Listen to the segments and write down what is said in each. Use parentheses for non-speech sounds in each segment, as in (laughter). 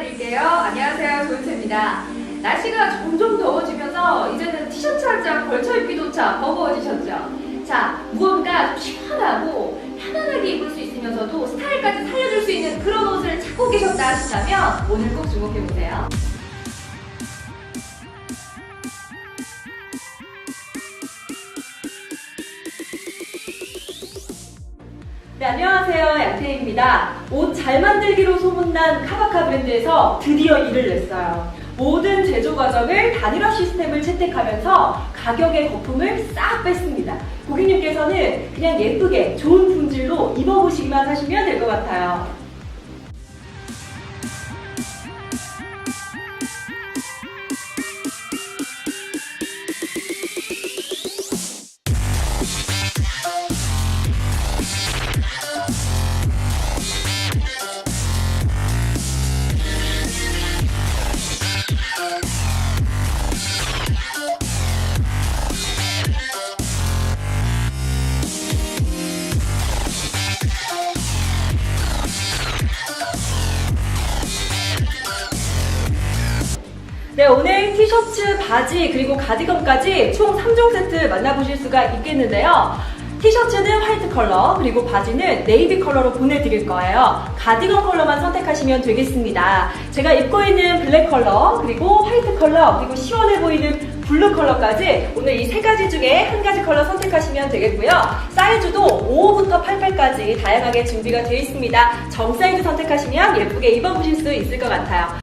인사드릴게요. 안녕하세요. 조은채입니다. 날씨가 점점 더워지면서 이제는 티셔츠 한 장 걸쳐 입기조차 버거워지셨죠? 자, 무언가 시원하고 편안하게 입을 수 있으면서도 스타일까지 살려줄 수 있는 그런 옷을 찾고 계셨다 하신다면 오늘 꼭 주목해보세요. 네, 안녕하세요. 양태입니다. 옷 잘 만들기로 소문난 카바카 브랜드에서 드디어 일을 냈어요. 모든 제조 과정을 단일화 시스템을 채택하면서 가격의 거품을 싹 뺐습니다. 고객님께서는 그냥 예쁘게 좋은 품질로 입어보시기만 하시면 될 것 같아요. 네, 오늘 티셔츠, 바지, 그리고 가디건까지 총 3종 세트 만나보실 수가 있겠는데요. 티셔츠는 화이트 컬러, 그리고 바지는 네이비 컬러로 보내드릴 거예요. 가디건 컬러만 선택하시면 되겠습니다. 제가 입고 있는 블랙 컬러, 그리고 화이트 컬러, 그리고 시원해 보이는 블루 컬러까지 오늘 이 세 가지 중에 한 가지 컬러 선택하시면 되겠고요. 사이즈도 5호부터 88까지 다양하게 준비가 되어 있습니다. 정 사이즈 선택하시면 예쁘게 입어보실 수 있을 것 같아요.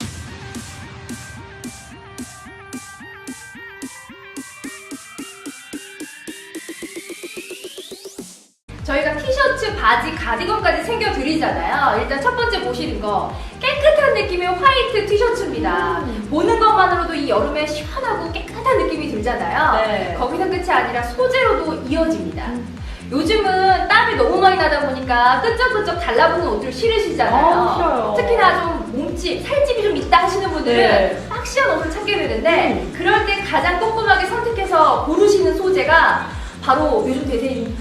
셔츠, 바지, 가디건까지 챙겨드리잖아요. 일단 첫 번째 보시는 거 깨끗한 느낌의 화이트 티셔츠입니다. 보는 것만으로도 이 여름에 시원하고 깨끗한 느낌이 들잖아요. 네. 거기서 끝이 아니라 소재로도 이어집니다. 요즘은 땀이 너무 많이 나다 보니까 끈적끈적 달라붙는 옷들 싫으시잖아요. 아. 특히나 좀 몸집, 살집이 좀 있다 하시는 분들은 네. 박시한 옷을 찾게 되는데 음. 그럴 때 가장 꼼꼼하게 선택해서 고르시는 소재가 바로 요즘 대세인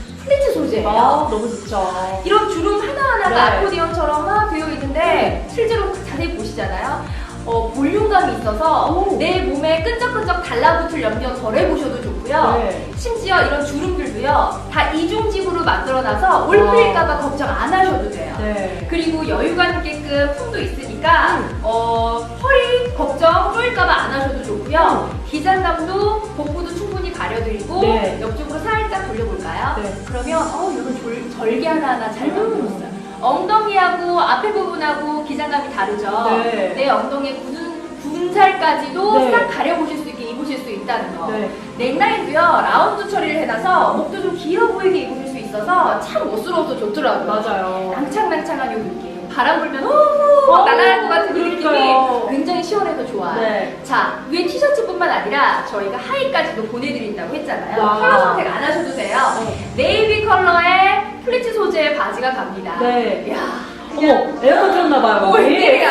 소재예요. 아, 너무 좋죠. 이런 주름 하나하나가 네. 아코디언처럼 막 되어 있는데 실제로 자세히 보시잖아요. 어, 볼륨감이 있어서 오. 내 몸에 끈적끈적 달라붙을 염려 덜 해보셔도 좋고요. 네. 심지어 이런 주름들도요, 다 이중직으로 만들어놔서 올풀릴까봐 걱정 안 하셔도 돼요. 네. 그리고 여유감 있게끔 품도 있으니까 음. 어, 허리 걱정 쪼일까봐 안 하셔도 좋고요. 기장감도 복부도 충분히 가려드리고 네. 옆쪽으로 살짝 돌려볼까요? 네. 그러면 어 이런 졸, 절개 하나하나 잘 음. 만들었어요. 엉덩이하고 앞에 부분하고 기장감이 다르죠. 네. 내 엉덩이의 굳은 군살까지도 네. 싹 가려보실 수 있게 입으실 수 있다는 거. 네. 넥라인도요 라운드 처리를 해놔서 목도 좀 길어 보이게 입으실 수 있어서 참 멋스러워서 좋더라고요. 맞아요. 낭창낭창한 요 느낌. 바람 불면 어, 날아갈 것 같은 그. 느낌이 시원해서 좋아요. 네. 자, 위에 티셔츠뿐만 아니라 저희가 하의까지도 보내드린다고 했잖아요. 와. 컬러 선택 안 하셔도 돼요. 네. 네이비 컬러의 플리츠 소재의 바지가 갑니다. 네. 이야. 어머, 에어컨 틀었나봐요. 오, 웬일이야.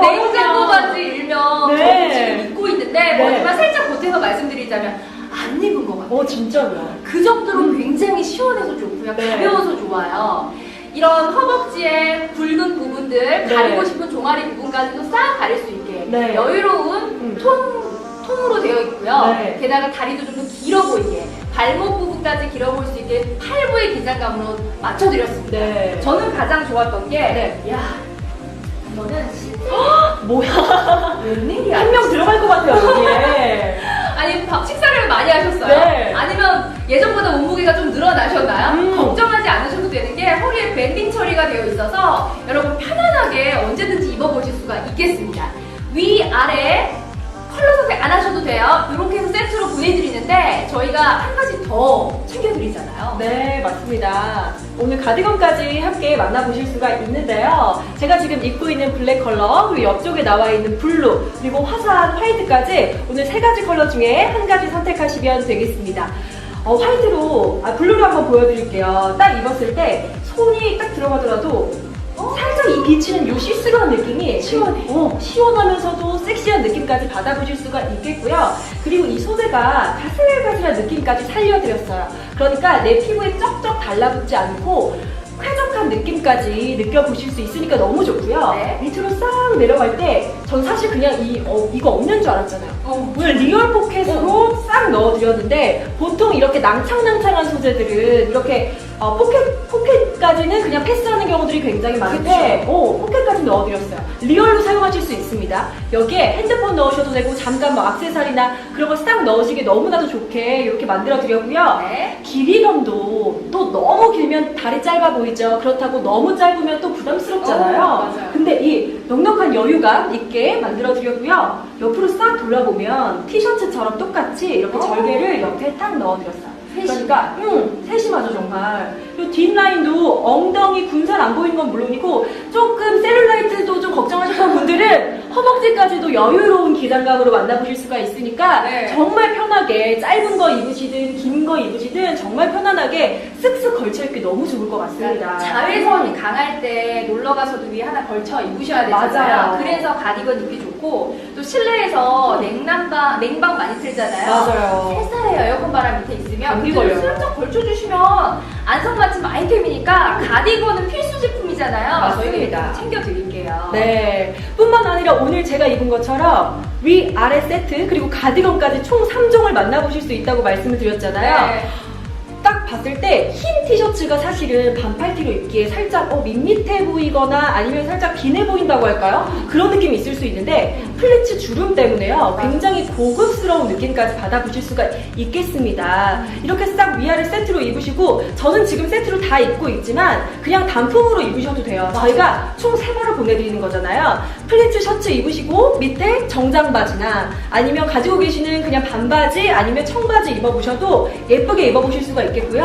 냉장고. 바지 일명 네. 저 지금 입고 있는데 네. 머리만 살짝 보태서 말씀드리자면 안 입은 것 같아요. 어, 진짜로요. 그 정도로 굉장히 시원해서 좋고요. 네. 가벼워서 좋아요. 이런 허벅지의 굵은 부분 들 네. 가리고 싶은 종아리 부분까지도 싹 가릴 수 있게 네. 여유로운 음. 통, 통으로 되어 있고요. 네. 게다가 다리도 좀 더 길어 보이게 발목 부분까지 길어 보일 수 있게 팔부의 기장감으로 맞춰드렸습니다. 네. 저는 가장 좋았던 게 네. 야, 이거는 신세 뭐야. 웬일이야. 한 명 들어갈 것 같아요, 여기에. (laughs) 아니 밥 식사를 많이 하셨어요? 네. 아니면 예전보다 몸무게가 좀 늘어나셨나요? 수가 있겠습니다. 위 아래 컬러 선택 안 하셔도 돼요. 이렇게 해서 세트로 보내드리는데 저희가 한 가지 더 챙겨드리잖아요. 네, 맞습니다. 오늘 가디건까지 함께 만나보실 수가 있는데요. 제가 지금 입고 있는 블랙 컬러, 그리고 옆쪽에 나와 있는 블루, 그리고 화사한 화이트까지 오늘 세 가지 컬러 중에 한 가지 선택하시면 되겠습니다. 어, 화이트로, 아, 블루로 한번 보여드릴게요. 딱 입었을 때 손이 딱 들어가더라도 살짝 이 비치는 요 시스루한 느낌이 시원해. 어, 시원하면서도 섹시한 느낌까지 받아보실 수가 있겠고요. 그리고 이 소재가 가슬가슬한 느낌까지 살려드렸어요. 그러니까 내 피부에 쩍쩍 달라붙지 않고 쾌적한 느낌까지 느껴보실 수 있으니까 너무 좋고요. 네. 밑으로 싹 내려갈 때 전 사실 그냥 이 어, 이거 없는 줄 알았잖아요. 어, 오늘 리얼 포켓으로 싹 넣어드렸는데 보통 이렇게 낭창낭창한 소재들은 이렇게 어, 포켓 포켓까지 여기까지는 그냥 패스하는 경우들이 굉장히 많은데 어, 포켓까지 넣어드렸어요. 리얼로 사용하실 수 있습니다. 여기에 핸드폰 넣으셔도 되고 잠깐 뭐 악세사리나 그런 거 싹 넣으시기 너무나도 좋게 이렇게 만들어드렸고요. 네. 길이감도 또 너무 길면 다리 짧아 보이죠. 그렇다고 너무 짧으면 또 부담스럽잖아요. 어, 맞아요. 근데 이 넉넉한 여유감 있게 만들어드렸고요. 옆으로 싹 돌아보면 티셔츠처럼 똑같이 이렇게 어. 절개를 옆에 딱 넣어드렸어요. 그러니까 음, 세심하죠 정말. 이 뒷라인도 엉덩이 군살 안 보이는 건 물론이고 조금 셀룰라이트도 좀 걱정하셨던 분들은 허벅지까지도 여유로운 기장감으로 만나보실 수가 있으니까 네. 정말 편하게 짧은 거 입으시든 긴 거 입으시든 정말 편안하게 쓱쓱 걸쳐 입기 너무 좋을 것 같습니다. 자외선이 강할 때 놀러 가서도 위에 하나 걸쳐 입으셔야 되잖아요. 맞아요. 그래서 가디건 입기 좋고 또 실내에서 냉난방 냉방 많이 틀잖아요. 맞아요. 햇살에 에어컨 바람 밑에 있으면 감기 걸려요. 슬쩍 걸쳐주시면 안성맞춤 아이템이니까 가디건은 필수 제품이잖아요. 맞습니다. 저희가 챙겨 드릴게요. 네. 뿐만 아니라 오늘 제가 입은 것처럼 위, 아래 세트, 그리고 가디건까지 총 3종을 만나보실 수 있다고 말씀을 드렸잖아요. 네. 딱 봤을 때 흰 티셔츠가 사실은 반팔티로 입기에 살짝 어, 밋밋해 보이거나 아니면 살짝 비내 보인다고 할까요? 그런 느낌이 있을 수 있는데 플리츠 주름 때문에요. 굉장히 고급스러운 느낌까지 받아보실 수가 있겠습니다. 이렇게 싹 위아래 세트로 입으시고 저는 지금 세트로 다 입고 있지만 그냥 단품으로 입으셔도 돼요. 저희가 총 세벌을 보내드리는 거잖아요. 플리츠 셔츠 입으시고 밑에 정장 바지나 아니면 가지고 계시는 그냥 반바지 아니면 청바지 입어보셔도 예쁘게 입어보실 수가 있겠고요.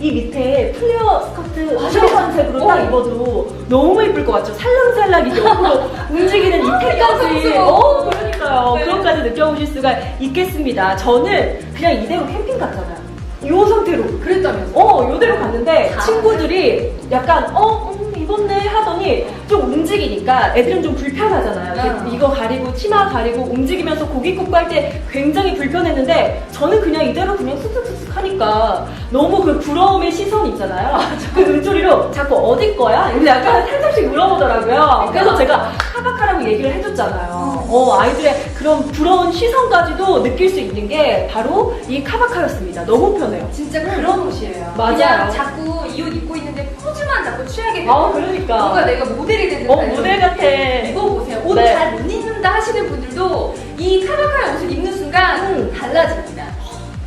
이 밑에 플레어 스커트 화장 컨셉으로 딱 입어도 너무 예쁠 것 같죠? 살랑살랑 이게 옆으로 (laughs) 움직이는 이 태까지 여성스러워. 어, 그러니까요. 네. 그런까지 느껴보실 수가 있겠습니다. 저는 그냥 이대로 캠핑 갔잖아요. 이 상태로 그랬다면서. 어, 요대로 갔는데 아. 친구들이 약간 어, 음, 입었네 하더니 좀 움직이니까 애들은 좀 불편하잖아요. 아. 이거 가리고 치마 가리고 움직이면서 고기 굽고 할 때 굉장히 불편했는데 저는 그냥 이대로 그냥 슥슥슥슥 하니까 너무 그 부러움의 시선 있잖아요. (laughs) 그 눈초리로 자꾸 어디 거야? 이렇게 약간 살짝씩 물어보더라고요. 그래서 제가 카바카라고 얘기를 해줬잖아요. 어, 아이들의 그런 부러운 시선까지도 느낄 수 있는 게 바로 이 카바카였습니다. 너무 편해요. 진짜 그런 옷이에요. 맞아요. 그냥 자꾸 이 옷 입고 자꾸 취하게 되고 아, 그러니까. 뭔가 내가 모델이 된 어, 듯한 모델 같아. 입어보세요. 옷 네. 잘 못 입는다 하시는 분들도 이 카바카의 옷을 입는 순간 음. 달라집니다.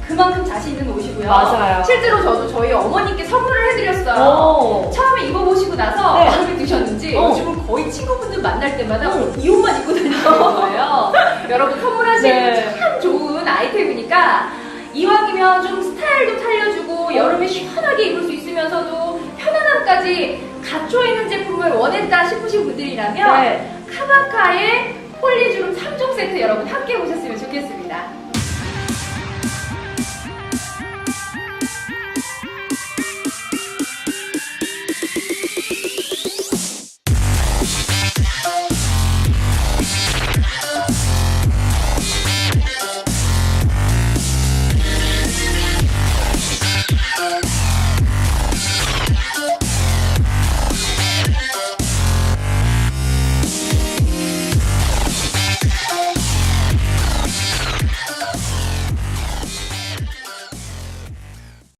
그만큼 자신 있는 옷이고요. 맞아요. 실제로 저도 저희 어머니께 선물을 해드렸어요. 어. 처음에 입어보시고 나서 네. 마음에 드셨는지 어. 요즘은 거의 친구분들 만날 때마다 음. 이 옷만 입고 다니는 거예요. (laughs) 여러분 선물하시는 네. 참 좋은 아이템이니까 이왕이면 좀 스타일도 살려주고 여름에 시원하게 입을 수 있으면서도 편안함까지 갖춰 있는 제품을 원했다 싶으신 분들이라면 네. 카바카의 폴리주름 3종 세트 여러분 함께 보셨으면 좋겠습니다.